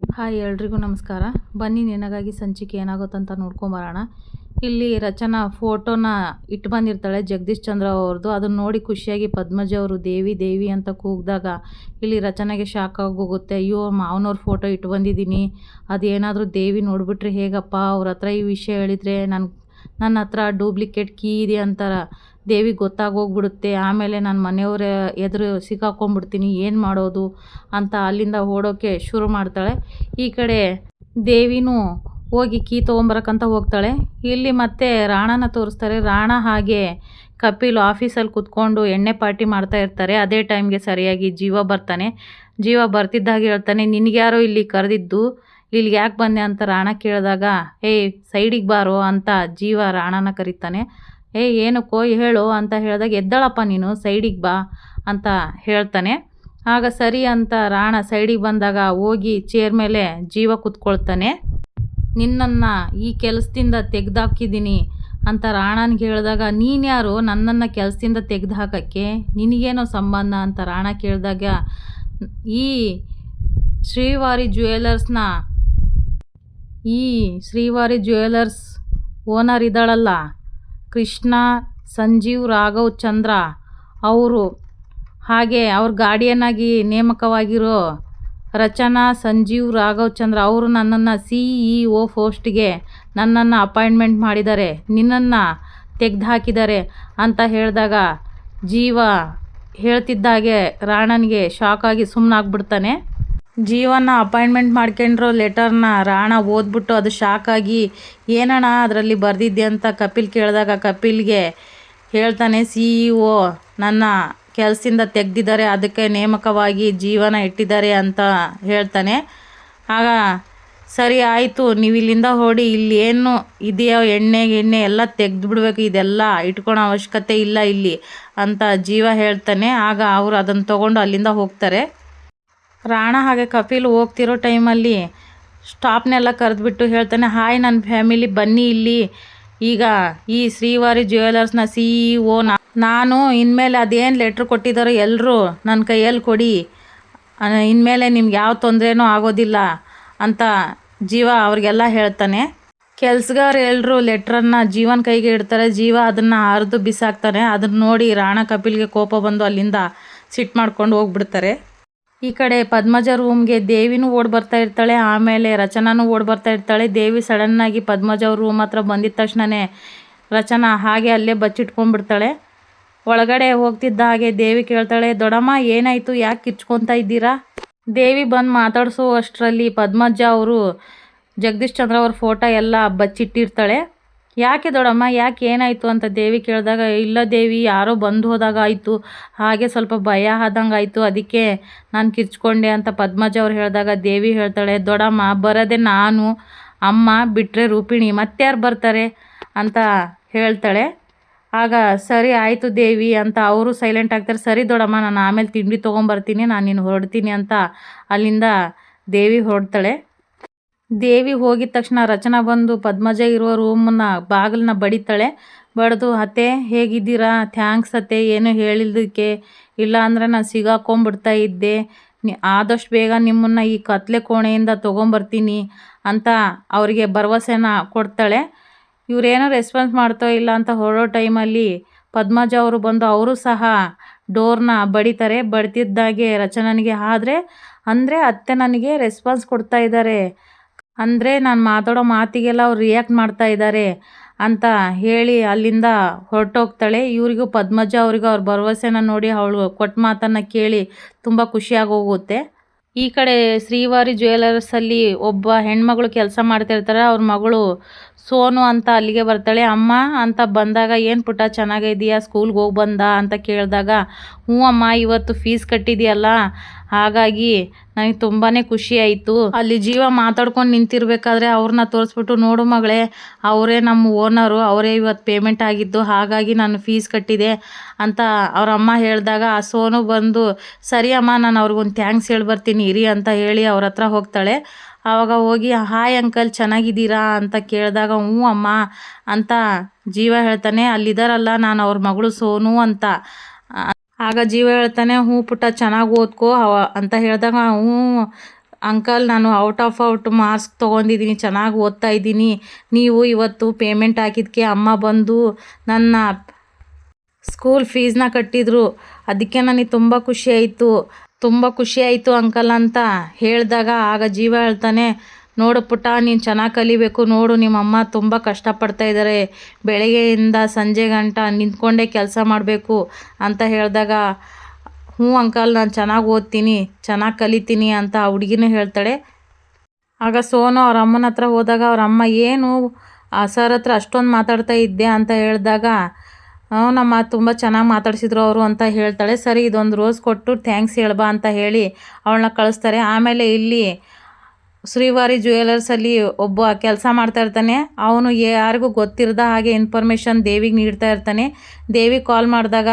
Hi, ಎಲ್ರಿಗೂ ನಮಸ್ಕಾರ. ಬನ್ನಿ, ನಿನಗಾಗಿ ಸಂಚಿಕೆ ಏನಾಗುತ್ತಂತ ನೋಡ್ಕೊಂಬರೋಣ ಇಲ್ಲಿ ರಚನಾ ಫೋಟೋನ ಇಟ್ಟು ಬಂದಿರ್ತಾಳೆ ಜಗದೀಶ್ ಚಂದ್ರ ಅವ್ರದ್ದು ಅದನ್ನ ನೋಡಿ ಖುಷಿಯಾಗಿ ಪದ್ಮಜ ಅವರು ದೇವಿ ದೇವಿ ಅಂತ ಕೂಗಿದಾಗ ಇಲ್ಲಿ ರಚನೆಗೆ ಶಾಕ್ ಆಗೋಗುತ್ತೆ ಅಯ್ಯೋ, ಮಾವನವ್ರ ಫೋಟೋ ಇಟ್ಟು ಬಂದಿದ್ದೀನಿ. ಅದೇನಾದರೂ ದೇವಿ ನೋಡಿಬಿಟ್ರೆ ಹೇಗಪ್ಪ? ಅವ್ರ ಹತ್ರ ಈ ವಿಷಯ ಹೇಳಿದರೆ ನನ್ನ ನನ್ನ ಹತ್ರ ಡೂಪ್ಲಿಕೇಟ್ ಕೀ ಇದೆ ಅಂತಾರ. ದೇವಿಗೆ ಗೊತ್ತಾಗೋಗ್ಬಿಡುತ್ತೆ. ಆಮೇಲೆ ನಾನು ಮನೆಯವರ ಎದುರು ಸಿಕ್ಕಾಕೊಂಡ್ಬಿಡ್ತೀನಿ, ಏನು ಮಾಡೋದು ಅಂತ ಅಲ್ಲಿಂದ ಓಡೋಕ್ಕೆ ಶುರು ಮಾಡ್ತಾಳೆ. ಈ ಕಡೆ ದೇವಿನೂ ಹೋಗಿ ಕೀ ತೊಗೊಂಬರಕ್ಕಂತ ಹೋಗ್ತಾಳೆ. ಇಲ್ಲಿ ಮತ್ತೆ ರಾಣನ ತೋರಿಸ್ತಾರೆ. ರಾಣ ಹಾಗೆ ಕಪಿಲ್ ಆಫೀಸಲ್ಲಿ ಕುತ್ಕೊಂಡು ಎಣ್ಣೆ ಪಾರ್ಟಿ ಮಾಡ್ತಾ ಇರ್ತಾರೆ. ಅದೇ ಟೈಮ್ಗೆ ಸರಿಯಾಗಿ ಜೀವ ಬರ್ತಾನೆ. ಜೀವ ಬರ್ತಿದ್ದಾಗ ಹೇಳ್ತಾನೆ ನಿನಗ್ಯಾರೋ ಇಲ್ಲಿ ಕರೆದಿದ್ದು? ಇಲ್ಲಿಗೆ ಯಾಕೆ ಬಂದೆ? ಅಂತ ರಾಣ ಕೇಳಿದಾಗ, ಏಯ್, ಸೈಡಿಗೆ ಬಾರೋ ಅಂತ ಜೀವ ರಾಣನ ಕರೀತಾನೆ. ಏ ಏನಕ್ಕೋ ಹೇಳು ಅಂತ ಹೇಳಿದಾಗ, ಎದ್ದಳಪ್ಪ ನೀನು, ಸೈಡಿಗೆ ಬಾ ಅಂತ ಹೇಳ್ತಾನೆ. ಆಗ ಸರಿ ಅಂತ ರಾಣ ಸೈಡಿಗೆ ಬಂದಾಗ ಹೋಗಿ ಚೇರ್ ಮೇಲೆ ಜೀವ ಕೂತ್ಕೊಳ್ತಾನೆ. ನಿನ್ನನ್ನು ಈ ಕೆಲಸದಿಂದ ತೆಗೆದಾಕಿದ್ದೀನಿ ಅಂತ ರಾಣನಿಗೆ ಹೇಳಿದಾಗ, ನೀನ್ಯಾರು ನನ್ನನ್ನು ಕೆಲಸದಿಂದ ತೆಗೆದು ಹಾಕೋಕ್ಕೆ ನಿನಗೇನೋ ಸಂಬಂಧ ಅಂತ ರಾಣ ಕೇಳಿದಾಗ, ಈ ಶ್ರೀವಾರಿ ಜ್ಯುವೆಲರ್ಸ್ನ, ಈ ಶ್ರೀವಾರಿ ಜ್ಯುವೆಲರ್ಸ್ ಓನರ್ ಇದ್ದಾಳಲ್ಲ ಕೃಷ್ಣ, ಸಂಜೀವ್, ರಾಘವ್, ಚಂದ್ರ. ಅವರು ಹಾಗೆ ಅವ್ರ ಗಾರ್ಡಿಯನ್ನಾಗಿ ನೇಮಕವಾಗಿರೋ ರಚನಾ, ಸಂಜೀವ್, ರಾಘವ್, ಚಂದ್ರ ಅವರು ನನ್ನನ್ನು ಸಿ ಇ ಒ ಪೋಸ್ಟ್ಗೆ ನನ್ನನ್ನು ಅಪಾಯಿಂಟ್ಮೆಂಟ್ ಮಾಡಿದ್ದಾರೆ. ನಿನ್ನನ್ನು ತೆಗೆದು ಹಾಕಿದ್ದಾರೆ ಅಂತ ಹೇಳಿದಾಗ ಜೀವ ಹೇಳ್ತಿದ್ದಾಗೆ ರಾಣನಿಗೆ ಶಾಕ್ ಆಗಿ ಸುಮ್ಮನಾಗ್ಬಿಡ್ತಾನೆ ಜೀವನ ಅಪಾಯಿಂಟ್ಮೆಂಟ್ ಮಾಡ್ಕೊಂಡ್ರೋ ಲೆಟರ್ನ ರಾಣ ಓದ್ಬಿಟ್ಟು ಅದು ಶಾಕಾಗಿ ಏನಣ್ಣ ಅದರಲ್ಲಿ ಬರೆದಿದ್ದೆ ಅಂತ ಕಪಿಲ್ ಕೇಳಿದಾಗ ಕಪಿಲ್ಗೆ ಹೇಳ್ತಾನೆ, ಸಿ ಇ ಒ ನನ್ನ ಕೆಲಸದಿಂದ ತೆಗೆದಿದ್ದಾರೆ, ಅದಕ್ಕೆ ನೇಮಕವಾಗಿ ಜೀವನ ಇಟ್ಟಿದ್ದಾರೆ ಅಂತ ಹೇಳ್ತಾನೆ. ಆಗ, ಸರಿ ಆಯಿತು ನೀವು ಇಲ್ಲಿಂದ ಹೊಡಿ, ಇಲ್ಲಿ ಏನು ಇದೆಯೋ ಎಣ್ಣೆ ಎಣ್ಣೆ ಎಲ್ಲ ತೆಗೆದು ಬಿಡಬೇಕು ಇದೆಲ್ಲ ಇಟ್ಕೊಳೋ ಅವಶ್ಯಕತೆ ಇಲ್ಲ ಇಲ್ಲಿ ಅಂತ ಜೀವ ಹೇಳ್ತಾನೆ. ಆಗ ಅವರು ಅದನ್ನು ತೊಗೊಂಡು ಅಲ್ಲಿಂದ ಹೋಗ್ತಾರೆ. ರಾಣ ಹಾಗೆ ಕಪಿಲ್ ಹೋಗ್ತಿರೋ ಟೈಮಲ್ಲಿ ಸ್ಟಾಪ್ನೆಲ್ಲ ಕರೆದ್ಬಿಟ್ಟು ಹೇಳ್ತಾನೆ, ಹಾಯ್ ನನ್ನ ಫ್ಯಾಮಿಲಿ, ಬನ್ನಿ ಇಲ್ಲಿ. ಈಗ ಈ ಶ್ರೀವಾರಿ ಜ್ಯುವೆಲರ್ಸ್ನ ಸಿ ಇ ಒ ನಾನು ಇನ್ಮೇಲೆ ಅದೇನು ಲೆಟ್ರ್ ಕೊಟ್ಟಿದ್ದಾರೋ ಎಲ್ಲರೂ ನನ್ನ ಕೈಯಲ್ಲಿ ಕೊಡಿ. ಇನ್ಮೇಲೆ ನಿಮ್ಗೆ ಯಾವ ತೊಂದರೆನೂ ಆಗೋದಿಲ್ಲ ಅಂತ ಜೀವ ಅವ್ರಿಗೆಲ್ಲ ಹೇಳ್ತಾನೆ. ಕೆಲ್ಸಗಾರ ಎಲ್ಲರೂ ಲೆಟ್ರನ್ನು ಜೀವನ ಕೈಗೆ ಇಡ್ತಾರೆ. ಜೀವ ಅದನ್ನು ಹರಿದು ಬಿಸಾಕ್ತಾನೆ. ಅದನ್ನ ನೋಡಿ ರಾಣ ಕಪಿಲ್ಗೆ ಕೋಪ ಬಂದು ಅಲ್ಲಿಂದ ಸಿಟ್ಟು ಮಾಡ್ಕೊಂಡು ಹೋಗ್ಬಿಡ್ತಾರೆ. ಈ ಕಡೆ ಪದ್ಮಜ ರೂಮ್ಗೆ ದೇವಿನೂ ಓಡ್ ಬರ್ತಾ ಇರ್ತಾಳೆ, ಆಮೇಲೆ ರಚನಾನೂ ಓಡ್ ಬರ್ತಾ ಇರ್ತಾಳೆ. ದೇವಿ ಸಡನ್ನಾಗಿ ಪದ್ಮಜ ರೂಮ್ ಹತ್ರ ಬಂದಿದ್ದ ತಕ್ಷಣನೇ ರಚನಾ ಹಾಗೆ ಅಲ್ಲೇ ಬಚ್ಚಿಟ್ಕೊಂಡ್ಬಿಡ್ತಾಳೆ. ಒಳಗಡೆ ಹೋಗ್ತಿದ್ದ ಹಾಗೆ ದೇವಿ ಕೇಳ್ತಾಳೆ ದೊಡಮ್ಮ ಏನಾಯಿತು? ಯಾಕೆ ಕಿರ್ಚ್ಕೊತಾ ಇದ್ದೀರಾ? ದೇವಿ ಬಂದು ಮಾತಾಡಿಸೋ ಅಷ್ಟರಲ್ಲಿ ಪದ್ಮಜ ಅವರು ಜಗದೀಶ್ ಚಂದ್ರ ಅವ್ರ ಫೋಟೋ ಎಲ್ಲ ಬಚ್ಚಿಟ್ಟಿರ್ತಾಳೆ. ಯಾಕೆ ದೊಡಮ್ಮ, ಯಾಕೆ ಏನಾಯಿತು ಅಂತ ದೇವಿ ಕೇಳಿದಾಗ, ಇಲ್ಲ ದೇವಿ, ಯಾರೋ ಬಂದು ಹೋದಾಗ ಆಯಿತು. ಹಾಗೆ ಸ್ವಲ್ಪ ಭಯ ಆದಂಗೆ ಆಯಿತು. ಅದಕ್ಕೆ ನಾನು ಕಿರ್ಚ್ಕೊಂಡೆ ಅಂತ ಪದ್ಮಜ ಅವ್ರು ಹೇಳಿದಾಗ ದೇವಿ ಹೇಳ್ತಾಳೆ, ದೊಡಮ್ಮ, ಬರೋದೆ ನಾನು, ಅಮ್ಮ ಬಿಟ್ಟರೆ ರೂಪಿಣಿ ಮತ್ತಾರು ಬರ್ತಾರೆ? ಅಂತ ಹೇಳ್ತಾಳೆ. ಆಗ, ಸರಿ ಆಯಿತು ದೇವಿ ಅಂತ ಅವರು ಸೈಲೆಂಟ್ ಆಗ್ತಾರೆ. ಸರಿ ದೊಡಮ್ಮ, ನಾನು ಆಮೇಲೆ ತಿಂಡಿ ತೊಗೊಂಬರ್ತೀನಿ, ನಾನು ನೀನು ಹೊರಡ್ತೀನಿ ಅಂತ ಅಲ್ಲಿಂದ ದೇವಿ ಹೊರಡ್ತಾಳೆ. ದೇವಿ ಹೋಗಿದ ತಕ್ಷಣ ರಚನಾ ಬಂದು ಪದ್ಮಜ ಇರುವ ರೂಮನ್ನ ಬಾಗಿಲನ್ನ ಬಡಿತಾಳೆ. ಬಡಿದು ಅತ್ತೆ, ಹೇಗಿದ್ದೀರಾ? ಥ್ಯಾಂಕ್ಸ್ ಅತ್ತೆ, ಏನು ಹೇಳಿದ್ದಕ್ಕೆ ಇಲ್ಲ ಅಂದರೆ ನಾನು ಸಿಗಾಕೊಂಬಿಡ್ತಾ ಇದ್ದೆ. ಆದಷ್ಟು ಬೇಗ ನಿಮ್ಮನ್ನು ಈ ಕತ್ಲೆ ಕೋಣೆಯಿಂದ ತೊಗೊಂಬರ್ತೀನಿ ಅಂತ ಅವರಿಗೆ ಭರವಸೆನ ಕೊಡ್ತಾಳೆ. ಇವರೇನೋ ರೆಸ್ಪಾನ್ಸ್ ಮಾಡ್ತೋ ಇಲ್ಲ ಅಂತ ಹೊರಡೋ ಟೈಮಲ್ಲಿ ಪದ್ಮಜ ಅವರು ಬಂದು ಅವರು ಸಹ ಡೋರ್ನ ಬಡಿತಾರೆ. ಬಡ್ತಿದ್ದಾಗೆ ರಚನನಿಗೆ. ಆದರೆ, ಅಂದರೆ ಅತ್ತೆ ನನಗೆ ರೆಸ್ಪಾನ್ಸ್ ಕೊಡ್ತಾ ಇದ್ದಾರೆ. ಅಂದರೆ ನಾನು ಮಾತಾಡೋ ಮಾತಿಗೆಲ್ಲ ಅವ್ರು ರಿಯಾಕ್ಟ್ ಮಾಡ್ತಾ ಇದ್ದಾರೆ ಅಂತ ಹೇಳಿ ಅಲ್ಲಿಂದ ಹೊರಟೋಗ್ತಾಳೆ. ಇವರಿಗೂ ಪದ್ಮಜ ಅವರಿಗೂ ಅವ್ರ ಭರವಸೆನ ನೋಡಿ ಅವಳು ಕೊಟ್ಟ ಮಾತನ್ನು ಕೇಳಿ ತುಂಬ ಖುಷಿಯಾಗಿ ಹೋಗುತ್ತೆ. ಈ ಕಡೆ ಶ್ರೀವಾರಿ ಜ್ಯುವೆಲರ್ಸಲ್ಲಿ ಒಬ್ಬ ಹೆಣ್ಮಗಳು ಕೆಲಸ ಮಾಡ್ತಿರ್ತಾರೆ. ಅವ್ರ ಮಗಳು ಸೋನು ಅಂತ ಅಲ್ಲಿಗೆ ಬರ್ತಾಳೆ. ಅಮ್ಮ, ಅಂತ ಬಂದಾಗ ಏನು ಪುಟ್ಟ ಚೆನ್ನಾಗಿದೆಯಾ ಸ್ಕೂಲ್ಗೆ ಹೋಗಿ ಬಂದ? ಅಂತ ಕೇಳಿದಾಗ, ಹ್ಞೂ ಅಮ್ಮ, ಇವತ್ತು ಫೀಸ್ ಕಟ್ಟಿದೆಯಲ್ಲ ಹಾಗಾಗಿ ನನಗೆ ತುಂಬಾ ಖುಷಿ ಆಯಿತು. ಅಲ್ಲಿ ಜೀವ ಮಾತಾಡ್ಕೊಂಡು ನಿಂತಿರ್ಬೇಕಾದ್ರೆ ಅವ್ರನ್ನ ತೋರಿಸ್ಬಿಟ್ಟು, ನೋಡು ಮಗಳೇ, ಅವರೇ ನಮ್ಮ ಓನರು, ಅವರೇ ಇವತ್ತು ಪೇಮೆಂಟ್ ಆಗಿದ್ದು, ಹಾಗಾಗಿ ನಾನು ಫೀಸ್ ಕಟ್ಟಿದೆ ಅಂತ ಅವ್ರ ಅಮ್ಮ ಹೇಳಿದಾಗ, ಆ ಸೋನು ಬಂದು, ಸರಿ ಅಮ್ಮ, ನಾನು ಅವ್ರಿಗೊಂದು ಥ್ಯಾಂಕ್ಸ್ ಹೇಳಿ ಬರ್ತೀನಿ ಇರಿ ಅಂತ ಹೇಳಿ ಅವ್ರ ಹತ್ರ ಹೋಗ್ತಾಳೆ. ಆವಾಗ ಹೋಗಿ ಹಾಯ್ ಅಂಕಲ್ ಚೆನ್ನಾಗಿದ್ದೀರಾ? ಅಂತ ಕೇಳಿದಾಗ, ಹ್ಞೂ ಅಮ್ಮ ಅಂತ ಜೀವ ಹೇಳ್ತಾನೆ ಅಲ್ಲಿದ್ದಾರಲ್ಲ ನಾನು ಅವ್ರ ಮಗಳು ಸೋನು ಅಂತ. ಆಗ ಜೀವ ಹೇಳ್ತಾನೆ, ಹ್ಞೂ ಪುಟ್ಟ, ಚೆನ್ನಾಗಿ ಓದ್ಕೋ. ಅಂತ ಹೇಳಿದಾಗ, ಹ್ಞೂ, ಅಂಕಲ್, ನಾನು ಔಟ್ ಆಫ್ ಔಟ್ ಮಾರ್ಕ್ಸ್ ತೊಗೊಂಡಿದ್ದೀನಿ, ಚೆನ್ನಾಗಿ ಓದ್ತಾ ಇದ್ದೀನಿ. ನೀವು ಇವತ್ತು ಪೇಮೆಂಟ್ ಹಾಕಿದ್ಕೆ ಅಮ್ಮ ಬಂದು ನನ್ನ ಸ್ಕೂಲ್ ಫೀಸ್ನ ಕಟ್ಟಿದ್ರು. ಅದಕ್ಕೆ ನನಗೆ ತುಂಬ ಖುಷಿ ಆಯಿತು. ತುಂಬ ಖುಷಿ ಆಯಿತು ಅಂಕಲ್ ಅಂತ ಹೇಳಿದಾಗ ಆಗ ಜೀವ ಹೇಳ್ತಾನೆ ನೋಡು ಪುಟ್ಟ, ನೀನು ಚೆನ್ನಾಗಿ ಕಲಿಬೇಕು. ನೋಡು, ನಿಮ್ಮಮ್ಮ ತುಂಬ ಕಷ್ಟಪಡ್ತಾ ಇದ್ದಾರೆ ಬೆಳಗ್ಗೆಯಿಂದ ಸಂಜೆ ಗಂಟ ನಿಂತ್ಕೊಂಡೇ ಕೆಲಸ ಮಾಡಬೇಕು ಅಂತ ಹೇಳಿದಾಗ, ಹ್ಞೂ ಅಂಕಲ್, ನಾನು ಚೆನ್ನಾಗಿ ಓದ್ತೀನಿ, ಚೆನ್ನಾಗಿ ಕಲಿತೀನಿ ಅಂತ ಆ ಹುಡುಗಿನೂ ಹೇಳ್ತಾಳೆ. ಆಗ ಸೋನು ಅವ್ರ ಅಮ್ಮನ ಹತ್ರ ಹೋದಾಗ, ಅವ್ರ ಅಮ್ಮ, ಏನು ಆ ಸರ್ ಹತ್ರ ಅಷ್ಟೊಂದು ಮಾತಾಡ್ತಾ ಇದ್ದೆ ಅಂತ ಹೇಳಿದಾಗ ನಮ್ಮ ತುಂಬ ಚೆನ್ನಾಗಿ ಮಾತಾಡಿಸಿದ್ರು ಅವರು ಅಂತ ಹೇಳ್ತಾಳೆ. ಸರಿ, ಇದೊಂದು ರೋಸ್ ಕೊಟ್ಟು ಥ್ಯಾಂಕ್ಸ್ ಹೇಳ್ಬಾ ಅಂತ ಹೇಳಿ ಅವಳನ್ನ ಕಳಿಸ್ತಾರೆ. ಆಮೇಲೆ ಇಲ್ಲಿ ಶ್ರೀವಾರಿ ಜ್ಯುವೆಲರ್ಸಲ್ಲಿ ಒಬ್ಬ ಕೆಲಸ ಮಾಡ್ತಾ ಇರ್ತಾನೆ. ಅವನು ಯಾರಿಗೂ ಗೊತ್ತಿರದ ಹಾಗೆ ಇನ್ಫಾರ್ಮೇಷನ್ ದೇವಿಗೆ ನೀಡ್ತಾ ಇರ್ತಾನೆ. ದೇವಿಗೆ ಕಾಲ್ ಮಾಡಿದಾಗ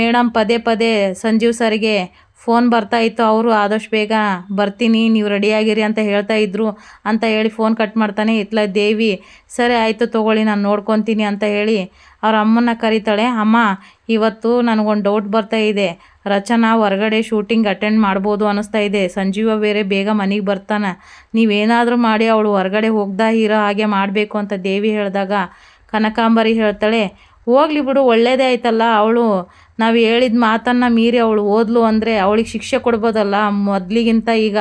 ಮೇಡಮ್ ಪದೇ ಪದೇ ಸಂಜೀವ್ ಸರ್ಗೆ ಫೋನ್ ಬರ್ತಾ ಇತ್ತು. ಅವರು ಆದಷ್ಟು ಬೇಗ ಬರ್ತೀನಿ, ನೀವು ರೆಡಿಯಾಗಿರಿ ಅಂತ ಹೇಳ್ತಾ ಇದ್ರು ಅಂತ ಹೇಳಿ ಫೋನ್ ಕಟ್ ಮಾಡ್ತಾನೆ. ಇತ್ಲ ದೇವಿ, ಸರಿ ಆಯಿತು ತೊಗೊಳ್ಳಿ, ನಾನು ನೋಡ್ಕೊತೀನಿ ಅಂತ ಹೇಳಿ ಅವ್ರ ಅಮ್ಮನ ಕರೀತಾಳೆ. ಅಮ್ಮ, ಇವತ್ತು ನನಗೊಂದು ಡೌಟ್ ಬರ್ತಾ ಇದೆ. ರಚನಾ ಹೊರಗಡೆ ಶೂಟಿಂಗ್ ಅಟೆಂಡ್ ಮಾಡ್ಬೋದು ಅನ್ನಿಸ್ತಾ ಇದೆ. ಸಂಜೀವ ಬೇರೆ ಬೇಗ ಮನೆಗೆ ಬರ್ತಾನೆ. ನೀವೇನಾದರೂ ಮಾಡಿ ಅವಳು ಹೊರಗಡೆ ಹೋಗ್ದಾ ಇರೋ ಹಾಗೆ ಮಾಡಬೇಕು ಅಂತ ದೇವಿ ಹೇಳಿದಾಗ ಕನಕಾಂಬರಿ ಹೇಳ್ತಾಳೆ, ಹೋಗ್ಲಿ ಬಿಡು, ಒಳ್ಳೇದೇ ಆಯ್ತಲ್ಲ, ಅವಳು ನಾವು ಹೇಳಿದ ಮಾತನ್ನು ಮೀರಿ ಅವಳು ಓದ್ಲು ಅಂದರೆ ಅವಳಿಗೆ ಶಿಕ್ಷೆ ಕೊಡ್ಬೋದಲ್ಲ, ಮೊದಲಿಗಿಂತ ಈಗ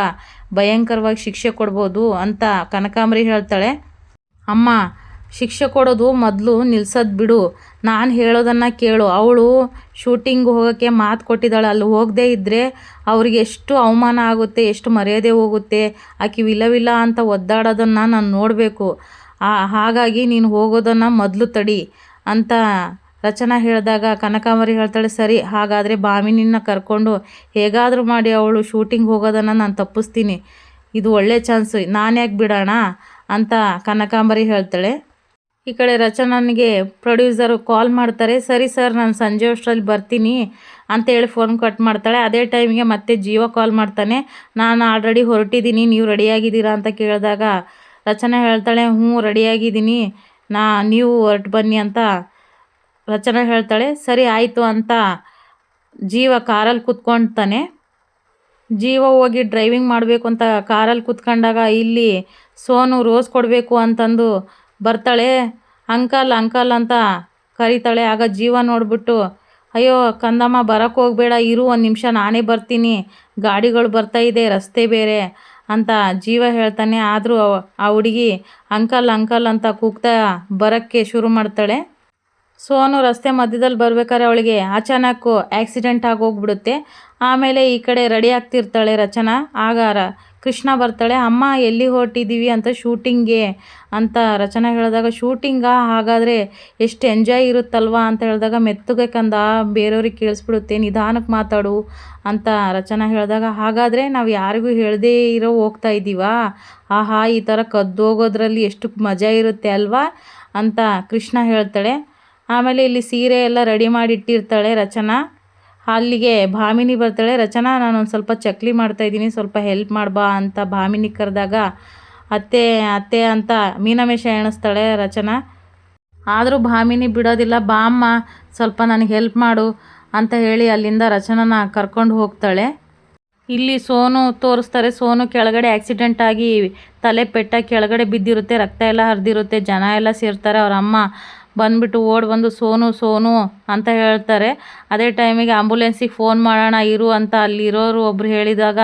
ಭಯಂಕರವಾಗಿ ಶಿಕ್ಷೆ ಕೊಡ್ಬೋದು ಅಂತ ಕನಕಾಂಬರಿ ಹೇಳ್ತಾಳೆ. ಅಮ್ಮ ಶಿಕ್ಷೆ ಕೊಡೋದು ಮೊದಲು ನಿಲ್ಸೋದು ಬಿಡು. ನಾನು ಹೇಳೋದನ್ನು ಕೇಳು. ಅವಳು ಶೂಟಿಂಗ್ ಹೋಗೋಕ್ಕೆ ಮಾತು ಕೊಟ್ಟಿದ್ದಾಳೆ. ಅಲ್ಲಿ ಹೋಗದೇ ಇದ್ದರೆ ಅವ್ರಿಗೆ ಎಷ್ಟು ಅವಮಾನ ಆಗುತ್ತೆ, ಎಷ್ಟು ಮರ್ಯಾದೆ ಹೋಗುತ್ತೆ. ಆಕೆ ವಿಲ್ಲ ವಿಲ್ಲ ಅಂತ ಒದ್ದಾಡೋದನ್ನು ನಾನು ನೋಡಬೇಕು. ಹಾಗಾಗಿ ನೀನು ಹೋಗೋದನ್ನು ಮೊದಲು ತಡಿ ಅಂತ ರಚನಾ ಹೇಳಿದಾಗ ಕನಕಾಂಬರಿ ಹೇಳ್ತಾಳೆ, ಸರಿ, ಹಾಗಾದರೆ ಬಾಮಿನಿನ ಕರ್ಕೊಂಡು ಹೇಗಾದರೂ ಮಾಡಿ ಅವಳು ಶೂಟಿಂಗ್ ಹೋಗೋದನ್ನು ನಾನು ತಪ್ಪಿಸ್ತೀನಿ. ಇದು ಒಳ್ಳೆ ಚಾನ್ಸು ನಾನು ಯಾಕೆ ಬಿಡೋಣ? ಅಂತ ಕನಕಾಂಬರಿ ಹೇಳ್ತಾಳೆ. ಈ ಕಡೆ ರಚನನಿಗೆ ಪ್ರೊಡ್ಯೂಸರು ಕಾಲ್ ಮಾಡ್ತಾರೆ, ಸರಿ ಸರ್ ನಾನು ಸಂಜೆ ಅಷ್ಟರಲ್ಲಿ ಬರ್ತೀನಿ ಅಂತ ಹೇಳಿ ಫೋನ್ ಕಟ್ ಮಾಡ್ತಾಳೆ. ಅದೇ ಟೈಮಿಗೆ ಮತ್ತೆ ಜೀವ ಕಾಲ್ ಮಾಡ್ತಾನೆ. ನಾನು ಆಲ್ರೆಡಿ ಹೊರಟಿದ್ದೀನಿ ನೀವು ರೆಡಿಯಾಗಿದ್ದೀರಾ ಅಂತ ಕೇಳಿದಾಗ ರಚನಾ ಹೇಳ್ತಾಳೆ, ಹ್ಞೂ ರೆಡಿಯಾಗಿದ್ದೀನಿ ನಾ, ನೀವು ಹೊರಟು ಬನ್ನಿ ಅಂತ ರಚನಾ ಹೇಳ್ತಾಳೆ. ಸರಿ, ಆಯಿತು ಅಂತ ಜೀವ ಕಾರಲ್ಲಿ ಕೂತ್ಕೊಳ್ತಾನೆ ಜೀವ ಹೋಗಿ ಡ್ರೈವಿಂಗ್ ಮಾಡಬೇಕು ಅಂತ ಕಾರಲ್ಲಿ ಕೂತ್ಕೊಂಡಾಗ, ಇಲ್ಲಿ ಸೋನು ರೋಸ್ ಕೊಡಬೇಕು ಅಂತಂದು ಬರ್ತಾಳೆ, ಅಂಕಲ್ ಅಂಕಲ್ ಅಂತ ಕರೀತಾಳೆ. ಆಗ ಜೀವ ನೋಡಿಬಿಟ್ಟು, ಅಯ್ಯೋ, ಕಂದಮ್ಮ ಬರೋಕ್ಕೆ ಹೋಗಬೇಡ, ಇರು, ಒಂದು ನಿಮಿಷ, ನಾನೇ ಬರ್ತೀನಿ. ಗಾಡಿಗಳು ಬರ್ತಾ ಇದೆ, ರಸ್ತೆ ಬೇರೆ ಅಂತ ಜೀವ ಹೇಳ್ತಾನೆ. ಆದರೂ ಆ ಹುಡುಗಿ, ಅಂಕಲ್ ಅಂಕಲ್ ಅಂತ ಕೂಗ್ತಾ ಬರೋಕ್ಕೆ ಶುರು ಮಾಡ್ತಾಳೆ. ಸೋನು ರಸ್ತೆ ಮಧ್ಯದಲ್ಲಿ ಬರ್ಬೇಕಾದ್ರೆ ಅವಳಿಗೆ ಅಚಾನಕ್ ಆಕ್ಸಿಡೆಂಟ್ ಆಗೋಗ್ಬಿಡುತ್ತೆ. ಆಮೇಲೆ ಈ ಕಡೆ ರೆಡಿ ಆಗ್ತಿರ್ತಾಳೆ ರಚನಾ. ಆಗ ಕೃಷ್ಣ ಬರ್ತಾಳೆ, ಅಮ್ಮ, ಎಲ್ಲಿ ಹೊರಟಿದ್ದೀವಿ ಅಂತ ಶೂಟಿಂಗ್ಗೆ? ಅಂತ ರಚನೆ ಹೇಳಿದಾಗ, ಶೂಟಿಂಗಾ? ಹಾಗಾದರೆ ಎಷ್ಟು ಎಂಜಾಯ್ ಇರುತ್ತಲ್ವಾ? ಅಂತ ಹೇಳಿದಾಗ, ಮೆತ್ತಗೆ ಕಂದ, ಬೇರೆಯವ್ರಿಗೆ ಕೇಳಿಸ್ಬಿಡುತ್ತೆ, ನಿಧಾನಕ್ಕೆ ಮಾತಾಡು, ಅಂತ ರಚನಾ ಹೇಳಿದಾಗ, ಹಾಗಾದರೆ ನಾವು ಯಾರಿಗೂ ಹೇಳದೇ ಇರೋ ಹೋಗ್ತಾ ಇದ್ದೀವಾ? ಆಹಾ, ಈ ಥರ ಕದ್ದೋಗೋದ್ರಲ್ಲಿ ಎಷ್ಟು ಮಜಾ ಇರುತ್ತೆ ಅಲ್ವಾ? ಅಂತ ಕೃಷ್ಣ ಹೇಳ್ತಾಳೆ. ಆಮೇಲೆ ಇಲ್ಲಿ ಸೀರೆ ಎಲ್ಲ ರೆಡಿ ಮಾಡಿ ಇಟ್ಟಿರ್ತಾಳೆ ರಚನಾ. ಅಲ್ಲಿಗೆ ಭಾಮಿನಿ ಬರ್ತಾಳೆ, ರಚನಾ, ನಾನೊಂದು ಸ್ವಲ್ಪ ಚಕ್ಲಿ ಮಾಡ್ತಾಯಿದ್ದೀನಿ ಸ್ವಲ್ಪ ಹೆಲ್ಪ್ ಮಾಡ್ಬಾ ಅಂತ ಭಾಮಿನಿ ಕರೆದಾಗ, ಅತ್ತೆ ಅತ್ತೆ ಅಂತ ಮೀನಮೇಷ ಎಣಿಸ್ತಾಳೆ ರಚನಾ. ಆದರೂ ಭಾಮಿನಿ ಬಿಡೋದಿಲ್ಲ, ಬಾ ಅಮ್ಮ, ಸ್ವಲ್ಪ ನನಗೆ ಹೆಲ್ಪ್ ಮಾಡು ಅಂತ ಹೇಳಿ ಅಲ್ಲಿಂದ ರಚನಾನ ಕರ್ಕೊಂಡು ಹೋಗ್ತಾಳೆ. ಇಲ್ಲಿ ಸೋನು ತೋರಿಸ್ತಾರೆ, ಸೋನು ಕೆಳಗಡೆ ಆಕ್ಸಿಡೆಂಟ್ ಆಗಿ ತಲೆ ಪೆಟ್ಟ ಕೆಳಗಡೆ ಬಿದ್ದಿರುತ್ತೆ, ರಕ್ತ ಎಲ್ಲ ಹರಿದಿರುತ್ತೆ, ಜನ ಎಲ್ಲ ಸೇರ್ತಾರೆ, ಅವರ ಅಮ್ಮ ಬಂದುಬಿಟ್ಟು ಓಡಿ ಬಂದು ಸೋನು ಸೋನು ಅಂತ ಹೇಳ್ತಾರೆ. ಅದೇ ಟೈಮಿಗೆ ಆಂಬುಲೆನ್ಸಿಗೆ ಫೋನ್ ಮಾಡೋಣ, ಇರು ಅಂತ ಅಲ್ಲಿರೋರು ಒಬ್ರು ಹೇಳಿದಾಗ,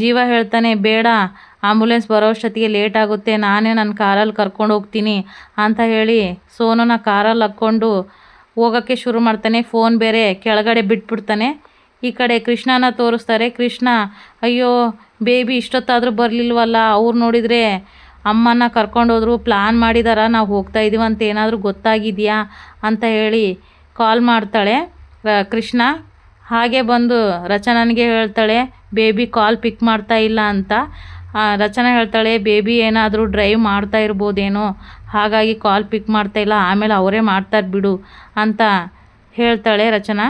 ಜೀವ ಹೇಳ್ತಾನೆ, ಬೇಡ, ಆಂಬುಲೆನ್ಸ್ ಬರೋಷ್ಟೊತ್ತಿಗೆ ಲೇಟ್ ಆಗುತ್ತೆ, ನಾನೇ ನನ್ನ ಕಾರಲ್ಲಿ ಕರ್ಕೊಂಡು ಹೋಗ್ತೀನಿ ಅಂತ ಹೇಳಿ ಸೋನುನ ಕಾರಲ್ಲಿ ಹಾಕ್ಕೊಂಡು ಹೋಗೋಕ್ಕೆ ಶುರು ಮಾಡ್ತಾನೆ. ಫೋನ್ ಬೇರೆ ಕೆಳಗಡೆ ಬಿಟ್ಬಿಡ್ತಾನೆ. ಈ ಕಡೆ ಕೃಷ್ಣನ ತೋರಿಸ್ತಾರೆ. ಕೃಷ್ಣ, ಅಯ್ಯೋ, ಬೇಬಿ ಇಷ್ಟೊತ್ತಾದರೂ ಬರಲಿಲ್ವಲ್ಲ, ಅವ್ರು ನೋಡಿದರೆ ಅಮ್ಮನ ಕರ್ಕೊಂಡೋದ್ರು ಪ್ಲ್ಯಾನ್ ಮಾಡಿದಾರ, ನಾವು ಹೋಗ್ತಾ ಇದ್ದೀವಿ ಅಂತ ಏನಾದರೂ ಗೊತ್ತಾಗಿದೆಯಾ ಅಂತ ಹೇಳಿ ಕಾಲ್ ಮಾಡ್ತಾಳೆ ಕೃಷ್ಣ. ಹಾಗೆ ಬಂದು ರಚನನಿಗೆ ಹೇಳ್ತಾಳೆ, ಬೇಬಿ ಕಾಲ್ ಪಿಕ್ ಮಾಡ್ತಾ ಇಲ್ಲ ಅಂತ. ರಚನಾ ಹೇಳ್ತಾಳೆ, ಬೇಬಿ ಏನಾದರೂ ಡ್ರೈವ್ ಮಾಡ್ತಾ ಇರ್ಬೋದೇನೋ, ಹಾಗಾಗಿ ಕಾಲ್ ಪಿಕ್ ಮಾಡ್ತಾ ಇಲ್ಲ, ಆಮೇಲೆ ಅವರೇ ಮಾಡ್ತಾರೆ ಬಿಡು ಅಂತ ಹೇಳ್ತಾಳೆ ರಚನಾ.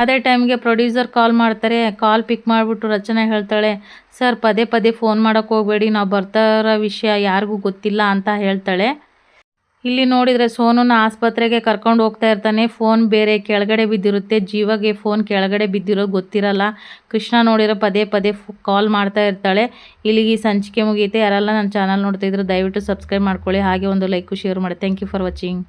ಅದೇ ಟೈಮ್ಗೆ ಪ್ರೊಡ್ಯೂಸರ್ ಕಾಲ್ ಮಾಡ್ತಾರೆ. ಕಾಲ್ ಪಿಕ್ ಮಾಡಿಬಿಟ್ಟು ರಚನೆ ಹೇಳ್ತಾಳೆ ಸರ್ ಪದೇ ಪದೇ ಫೋನ್ ಮಾಡೋಕ್ಕೆ ಹೋಗಬೇಡಿ, ನಾವು ಬರ್ತಾ ವಿಷಯ ಯಾರಿಗೂ ಗೊತ್ತಿಲ್ಲ ಅಂತ ಹೇಳ್ತಾಳೆ. ಇಲ್ಲಿ ನೋಡಿದರೆ ಸೋನುನ ಆಸ್ಪತ್ರೆಗೆ ಕರ್ಕೊಂಡು ಹೋಗ್ತಾ ಇರ್ತಾನೆ. ಫೋನ್ ಬೇರೆ ಕೆಳಗಡೆ ಬಿದ್ದಿರುತ್ತೆ. ಜೀವಗೆ ಫೋನ್ ಕೆಳಗಡೆ ಬಿದ್ದಿರೋ ಗೊತ್ತಿರಲ್ಲ. ಕೃಷ್ಣ ನೋಡಿರೋ ಪದೇ ಪದೇ ಕಾಲ್ ಮಾಡ್ತಾ ಇರ್ತಾಳೆ. ಇಲ್ಲಿಗೆ ಸಂಚಿಕೆ ಮುಗಿಯುತ್ತೆ. ಯಾರೆಲ್ಲ ನನ್ನ ಚಾನಲ್ ನೋಡ್ತಾ ಇದ್ರು ದಯವಿಟ್ಟು ಸಬ್ಸ್ಕ್ರೈಬ್ ಮಾಡ್ಕೊಳ್ಳಿ. ಹಾಗೆ ಒಂದು ಲೈಕ್ ಶೇರ್ ಮಾಡಿ. Thank you for watching